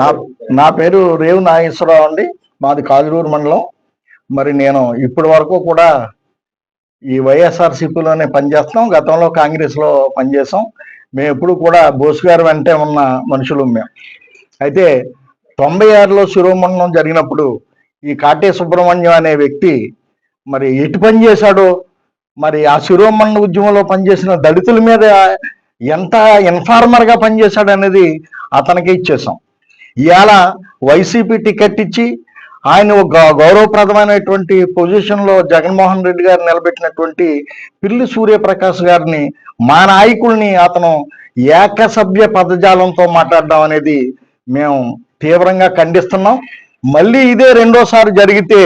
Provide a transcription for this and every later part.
నా నా పేరు రేవు నాగేశ్వరరావు అండి. మాది కాజులూరు మండలం. మరి నేను ఇప్పటి వరకు కూడా ఈ వైఎస్ఆర్సీపీలోనే పనిచేస్తాం గతంలో కాంగ్రెస్లో పనిచేసాం మేము ఎప్పుడు కూడా బోస్ గారు వెంటే ఉన్న మనుషులు మేము. అయితే తొంభై ఆరులో శిరోమండలం జరిగినప్పుడు ఈ కాటే సుబ్రహ్మణ్యం అనే వ్యక్తి మరి ఎటు పని చేశాడో మరి ఆ శిరోమండల ఉద్యమంలో పనిచేసిన దళితుల మీద ఎంత ఇన్ఫార్మర్గా పనిచేశాడు అనేది అతనికి ఇచ్చేసాం ఇవాళ వైసీపీ టికెట్ ఇచ్చి ఆయన ఒక గౌరవప్రదమైనటువంటి పొజిషన్లో జగన్మోహన్ రెడ్డి గారు నిలబెట్టినటువంటి పిల్లి సూర్యప్రకాష్ గారిని మా నాయకుల్ని అతను ఏకసభ్య పదజాలంతో మాట్లాడడం అనేది మేము తీవ్రంగా ఖండిస్తున్నాం. మళ్ళీ ఇదే రెండోసారి జరిగితే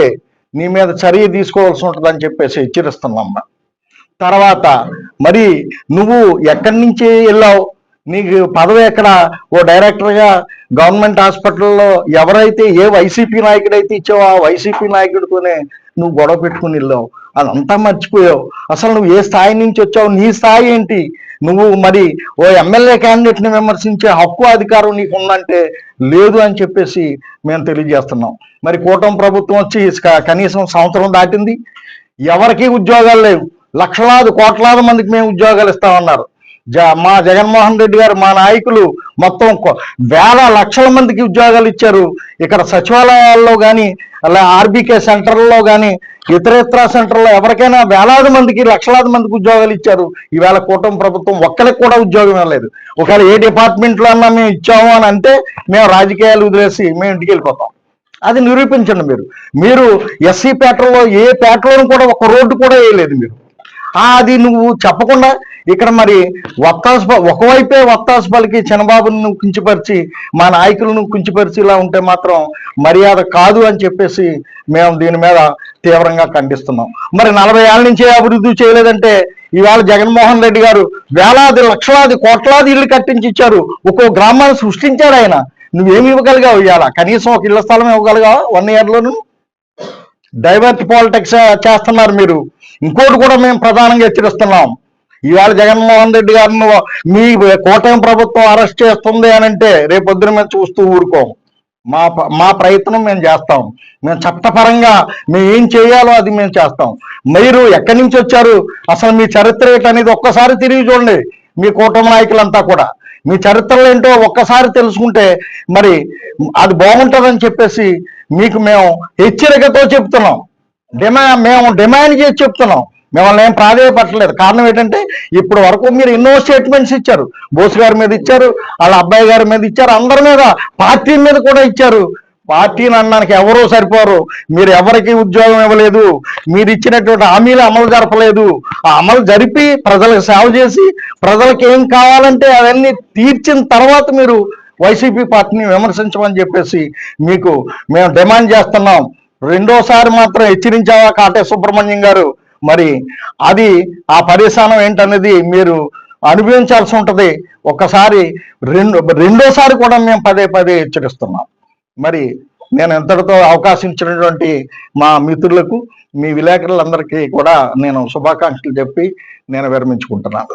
నీ మీద చర్య తీసుకోవాల్సి ఉంటుందని చెప్పేసి హెచ్చరిస్తున్నాం. తర్వాత మరి నువ్వు ఎక్కడి నుంచి వెళ్ళావు? నీకు పదవి ఎక్కడ? ఓ డైరెక్టర్గా గవర్నమెంట్ హాస్పిటల్లో ఎవరైతే ఏ వైసీపీ నాయకుడైతే ఇచ్చావో ఆ వైసీపీ నాయకుడితోనే నువ్వు గొడవ పెట్టుకుని వెళ్ళావు. అదంతా మర్చిపోయావు. అసలు నువ్వు ఏ స్థాయి నుంచి వచ్చావు? నీ స్థాయి ఏంటి? నువ్వు మరి ఓ ఎమ్మెల్యే క్యాండిడేట్ని విమర్శించే హక్కు అధికారం నీకు ఉందంటే లేదు అని చెప్పేసి మేము తెలియజేస్తున్నాం. మరి కూటమి ప్రభుత్వం వచ్చి కనీసం సంవత్సరం దాటింది. ఎవరికీ ఉద్యోగాలు లేవు. లక్షలాది కోట్లాది మందికి మేము ఉద్యోగాలు ఇస్తామన్నారు. మా జగన్మోహన్ రెడ్డి గారు మా నాయకులు మొత్తం వేల లక్షల మందికి ఉద్యోగాలు ఇచ్చారు. ఇక్కడ సచివాలయాల్లో కానీ అలా ఆర్బీకే సెంటర్లో కానీ ఇతరేతర సెంటర్లో ఎవరికైనా వేలాది మందికి లక్షలాది మందికి ఉద్యోగాలు ఇచ్చారు. ఈవేళ కూటమి ప్రభుత్వం ఒక్కరికి కూడా ఉద్యోగం ఇవ్వలేదు. ఒకవేళ ఏ డిపార్ట్మెంట్లో అన్నా మేము ఇచ్చాము అని అంటే మేము రాజకీయాలు వదిలేసి మేము ఇంటికి వెళ్ళిపోతాం. అది నిరూపించండి మీరు. మీరు ఎస్సీ పేటలో ఏ పేటలోనూ కూడా ఒక రోడ్డు కూడా వేయలేదు మీరు. అది నువ్వు చెప్పకుండా ఇక్కడ మరి వత్తాసు ఒకవైపే వత్తాసు పలికి చంద్రబాబును నువ్వు మా నాయకులను కించపరిచి ఇలా ఉంటే మాత్రం మర్యాద కాదు అని చెప్పేసి మేము దీని మీద తీవ్రంగా ఖండిస్తున్నాం. మరి నలభై ఏళ్ళ నుంచే అభివృద్ధి చేయలేదంటే ఇవాళ జగన్మోహన్ రెడ్డి గారు వేలాది లక్షలాది కోట్లాది ఇల్లు కట్టించి ఇచ్చారు. ఒక్కో గ్రామాన్ని సృష్టించాడు ఆయన. నువ్వేమి ఇవ్వగలిగావు ఇవాళ? కనీసం ఒక ఇళ్ళ స్థలం ఇవ్వగలిగావా? వన్ ఇయర్లోను? డైవర్ట్ పాలిటిక్స్ చేస్తున్నారు మీరు. ఇంకోటి కూడా మేము ప్రధానంగా హెచ్చరిస్తున్నాం. ఇవాళ జగన్మోహన్ రెడ్డి గారిని మీ కూటమి ప్రభుత్వం అరెస్ట్ చేస్తుంది అని అంటే రేపొద్దున మేము చూస్తూ ఊరుకోం మా మా ప్రయత్నం మేము చేస్తాం. మేము చట్టపరంగా మేము ఏం చేయాలో అది మేము చేస్తాం. మీరు ఎక్కడి నుంచి వచ్చారు? అసలు మీ చరిత్ర ఏంటనేది ఒక్కసారి తిరిగి చూడండి. మీ కూటమి నాయకులంతా కూడా. మీ చరిత్రలు ఏంటో ఒక్కసారి తెలుసుకుంటే మరి అది బాగుంటుందని చెప్పేసి మీకు మేము హెచ్చరికతో చెప్తున్నాం. డిమా మేము డిమాండ్ చేసి చెప్తున్నాం. మిమ్మల్ని ఏం ప్రాధాయపట్టలేదు కారణం ఏంటంటే ఇప్పటి వరకు మీరు ఎన్నో స్టేట్మెంట్స్ ఇచ్చారు. బోస్ గారి మీద ఇచ్చారు వాళ్ళ అబ్బాయి గారి మీద ఇచ్చారు అందరి మీద పార్టీ మీద కూడా ఇచ్చారు. పార్టీని అనడానికి ఎవరూ సరిపోరు. మీరు ఎవరికి ఉద్యోగం ఇవ్వలేదు. మీరు ఇచ్చినటువంటి హామీలు అమలు జరపలేదు. ఆ అమలు జరిపి ప్రజలకు సేవ చేసి ప్రజలకు ఏం కావాలంటే అవన్నీ తీర్చిన తర్వాత మీరు వైసీపీ పార్టీని విమర్శించమని చెప్పేసి మీకు మేము డిమాండ్ చేస్తున్నాం. రెండోసారి మాత్రం హెచ్చరించావా కాటే సుబ్రహ్మణ్యం గారు? మరి అది ఆ పరిశానం ఏంటనేది మీరు అనుభవించాల్సి ఉంటుంది. ఒక్కసారి రెండు రెండోసారి కూడా మేము పదే పదే హెచ్చరిస్తున్నాం. మరి నేను ఎంతటితో అవకాశం ఇచ్చినటువంటి మా మిత్రులకు మీ విలేకరులందరికీ కూడా నేను శుభాకాంక్షలు చెప్పి నేను విరమించుకుంటున్నాను.